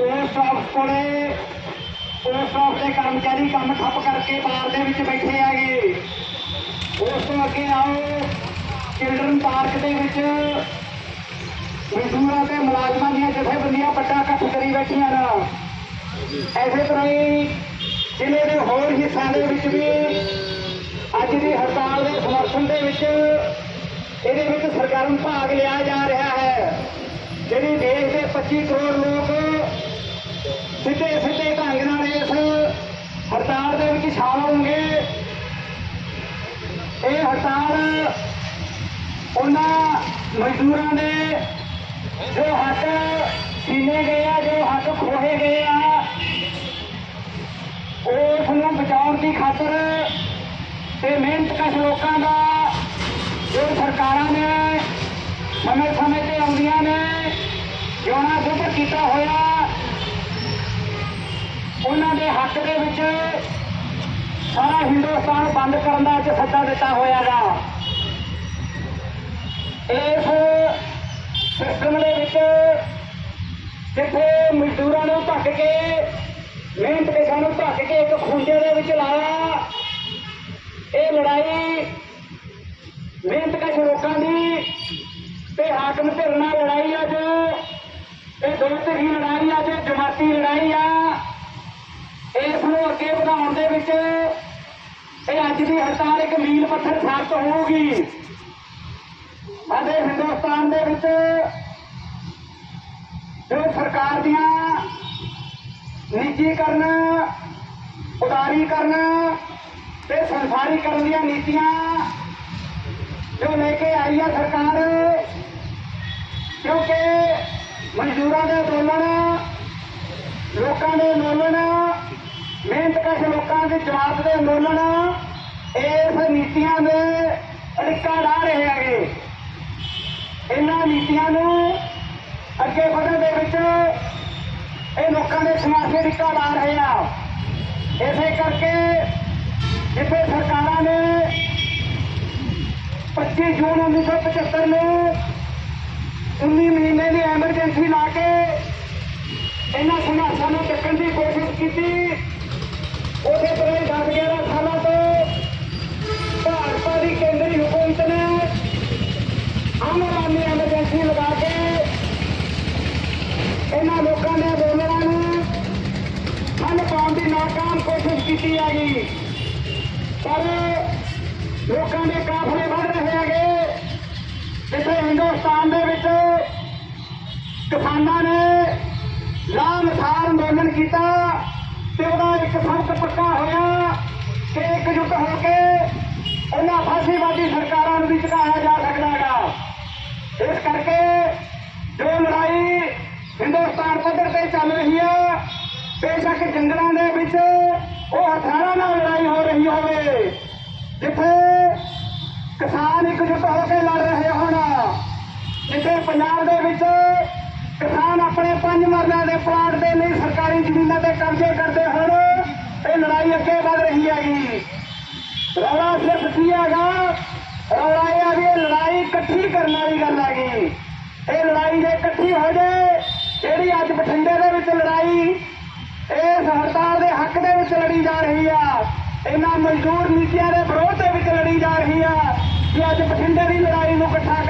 Post office ਕੋਲੇ post office ਦੇ ਕਰਮਚਾਰੀ ਕੰਮ ਠੱਪ ਕਰਕੇ ਬਾਰ ਦੇ ਵਿੱਚ ਬੈਠੇ ਹੈਗੇ। ਉਸ ਤੋਂ ਅੱਗੇ ਆਓ ਚਿਲਡਰਨ ਪਾਰਕ ਦੇ ਵਿੱਚ ਮਜ਼ਦੂਰਾਂ ਤੇ ਮੁਲਾਜ਼ਮਾਂ ਦੀਆਂ ਜਥੇਬੰਦੀਆਂ ਵੱਡਾ ਇਕੱਠ ਕਰੀ ਬੈਠੀਆਂ ਨੇ। ਐਸੇ ਤਰ੍ਹਾਂ ਹੀ ਜ਼ਿਲ੍ਹੇ ਦੇ ਹੋਰ ਹਿੱਸਿਆਂ ਦੇ ਵਿੱਚ ਵੀ ਅੱਜ ਦੀ ਹੜਤਾਲ ਦੇ ਸਮਰਥਨ ਦੇ ਵਿੱਚ ਇਹਦੇ ਵਿੱਚ ਸਰਗਰਮ ਭਾਗ ਲਿਆ ਜਾ ਰਿਹਾ ਹੈ। ਜਿਹੜੀ ਦੇਸ਼ ਦੇ 25 ਕਰੋੜ ਲੋਕ ਸਿੱਧੇ ਸਿੱਧੇ ਢੰਗ ਨਾਲ ਇਸ ਹੜਤਾਲ ਦੇ ਵਿੱਚ ਸ਼ਾਮਲ ਹੋਣਗੇ। ਇਹ ਹੜਤਾਲ ਉਹਨਾਂ ਮਜ਼ਦੂਰਾਂ ਦੇ ਜੋ ਹੱਕ ਛੀਨੇ ਗਏ ਆ, ਜੋ ਹੱਕ ਖੋਹੇ ਗਏ ਆ, ਉਸ ਨੂੰ ਬਚਾਉਣ ਦੀ ਖਾਤਰ ਤੇ ਮਿਹਨਤ ਕਸ਼ ਲੋਕਾਂ ਦਾ ਜੋ ਸਰਕਾਰਾਂ ਨੇ ਸਮੇਂ ਸਮੇਂ ਤੇ ਆਉਂਦੀਆਂ ਨੇ, ਜਿਉਣਾ ਦੁੱਧ ਕੀਤਾ ਹੋਇਆ ਉਹਨਾਂ ਦੇ ਹੱਕ ਦੇ ਵਿੱਚ ਸਾਰਾ ਹਿੰਦੁਸਤਾਨ ਬੰਦ ਕਰਨ ਦਾ ਅੱਜ ਸੱਦਾ ਦਿੱਤਾ ਹੋਇਆਗਾ। ਇਸ ਸਿਸਟਮ ਦੇ ਵਿੱਚ ਜਿੱਥੇ ਮਜ਼ਦੂਰਾਂ ਨੂੰ ਧੱਕ ਕੇ, ਮਿਹਨਤ ਕਿਸਾਨਾਂ ਨੂੰ ਧੱਕ ਕੇ ਇੱਕ ਖੁੰਝੇ ਦੇ ਵਿੱਚ ਲਾਇਆ, ਇਹ ਲੜਾਈ ਮਿਹਨਤ ਕਸ਼ ਲੋਕਾਂ ਦੀ ਤੇ ਹਾਕਮ ਧਿਰ ਨਾਲ ਲੜਾਈ ਅੱਜ ਇਹ ਦੋ ਧਿਰੀ ਲੜਾਈ ਅੱਜ ਜਮਾਤੀ ਲੜਾਈ ਆ ਇਸ ਨੂੰ ਅੱਗੇ ਦੇ ਵਿੱਚ ਇਹ ਅੱਜ ਦੀ ਹੜਤਾਲ ਇੱਕ ਮੀਲ ਪੱਥਰ ਸਾਬਤ ਹੋਊਗੀ। ਸਾਡੇ ਹਿੰਦੁਸਤਾਨ ਦੇ ਵਿੱਚ ਜੋ ਸਰਕਾਰ ਦੀਆਂ ਨਿੱਜੀਕਰਨ, ਉਦਾਰੀਕਰਨ ਤੇ ਸੰਸਾਰੀ ਕਰਨ ਦੀਆਂ ਨੀਤੀਆਂ ਜੋ ਲੈ ਕੇ ਆਈ ਆ ਸਰਕਾਰ, ਕਿਉਂਕਿ ਮਜ਼ਦੂਰਾਂ ਦੇ ਅੰਦੋਲਨ, ਲੋਕਾਂ ਦੇ ਅੰਦੋਲਨ ਮਿਹਨਤਕਸ਼ ਲੋਕਾਂ ਦੇ ਜਵਾਬ ਦੇ ਅੰਦੋਲਨ, ਇਸ ਨੀਤੀਆਂ ਦੇ ਅੜਿੱਕਾ ਲਾ ਰਹੇ ਹੈਗੇ। ਇਹਨਾਂ ਨੀਤੀਆਂ ਨੂੰ ਅੱਗੇ ਵਧਣ ਦੇ ਵਿੱਚ ਇਹ ਲੋਕਾਂ ਦੇ ਸਮਾਸੇ ਅੜਿੱਕਾ ਲਾ ਰਹੇ ਆ। ਇਸੇ ਕਰਕੇ ਜਿੱਥੇ ਸਰਕਾਰਾਂ ਨੇ 25 ਜੂਨ 1975 ਨੂੰ 19 ਮਹੀਨੇ ਦੀ ਐਮਰਜੈਂਸੀ ਲਾ ਕੇ ਇਹਨਾਂ ਸੰਘਰਸ਼ਾਂ ਨੂੰ ਚੱਕਣ ਦੀ ਕੋਸ਼ਿਸ਼ ਕੀਤੀ। ਉਸੇ ਤਰ੍ਹਾਂ ਹੀ 10 11 ਸਾਲਾਂ ਤੋਂ ਭਾਜਪਾ ਦੀ ਕੇਂਦਰੀ ਹਕੂਮਤ ਨੇ ਆਮ ਆਦਮੀ ਐਮਰਜੈਂਸੀ ਲਗਾ ਕੇ ਇਹਨਾਂ ਲੋਕਾਂ ਦੇ ਅੰਦੋਲਨਾਂ ਨੂੰ ਹੱਲ ਪਾਉਣ ਦੀ ਨਾਕਾਮ ਕੋਸ਼ਿਸ਼ ਕੀਤੀ ਹੈਗੀ। ਪਰ ਲੋਕਾਂ ਦੇ ਕਾਫਲੇ ਵੱਧ ਰਹੇ ਹੈਗੇ। ਜਿੱਥੇ ਹਿੰਦੁਸਤਾਨ ਦੇ ਵਿੱਚ ਕਿਸਾਨਾਂ ਨੇ ਲਾਮਸਾਰ ਅੰਦੋਲਨ ਕੀਤਾ। ਇੱਕ ਪੱਕਾ ਹੋਇਆ ਕਿ ਇਕਜੁੱਟ ਹੋ ਕੇ ਉਹਨਾਂ ਫਾਸੀਵਾਦੀ ਸਰਕਾਰਾਂ ਨੂੰ ਵੀ ਝੁਕਾਇਆ ਜਾ ਸਕਦਾ ਹੈਗਾ। ਇਸ ਕਰਕੇ ਜੋ ਲੜਾਈ ਹਿੰਦੁਸਤਾਨ ਪੱਧਰ ਤੇ ਚੱਲ ਰਹੀ ਹੈ, ਬੇਸ਼ੱਕ ਜੰਗਲਾਂ ਦੇ ਵਿੱਚ ਉਹ ਹਥਿਆਰਾਂ ਨਾਲ ਲੜਾਈ ਹੋ ਰਹੀ ਹੋਵੇ, ਜਿੱਥੇ ਕਿਸਾਨ ਇਕਜੁੱਟ ਹੋ ਕੇ ਲੜ ਰਹੇ ਹੋਣ, ਜਿੱਥੇ ਪੰਜਾਬ ਦੇ ਵਿੱਚ ਕਿਸਾਨ ਆਪਣੇ ਪੰਜ ਮਰਲਿਆਂ ਦੇ ਪਲਾਟ ਦੇ ਲਈ ਸਰਕਾਰੀ ਜ਼ਮੀਨਾਂ ਤੇ ਕਬਜ਼ੇ ਕਰਦੇ ਹਨ ਇਹ ਲੜਾਈ ਅੱਗੇ ਵਧ ਰਹੀ ਹੈਗੀ ਰੌਲਾ ਸਿਰਫ ਕੀ ਹੈਗਾ? ਰੌਲਾ ਇਹ ਆ ਵੀ ਲੜਾਈ ਇਕੱਠੀ ਕਰਨ ਵਾਲੀ ਗੱਲ ਹੈਗੀ ਇਹ ਲੜਾਈ ਜੇ ਇਕੱਠੀ ਹੋ ਜਾਏ ਜਿਹੜੀ ਅੱਜ ਬਠਿੰਡੇ ਦੇ ਵਿੱਚ ਲੜਾਈ, ਇਸ ਹੜਤਾਲ ਦੇ ਹੱਕ ਦੇ ਵਿੱਚ ਲੜੀ ਜਾ ਰਹੀ ਆ, ਇਹਨਾਂ ਮਜ਼ਦੂਰ ਨੀਤੀਆਂ ਦੇ ਵਿਰੋਧ ਦੇ ਵਿੱਚ ਲੜੀ ਜਾ ਰਹੀ ਆ, ਕਿ ਅੱਜ ਬਠਿੰਡੇ ਦੀ ਲੜਾਈ ਨੂੰ ਇਕੱਠਾ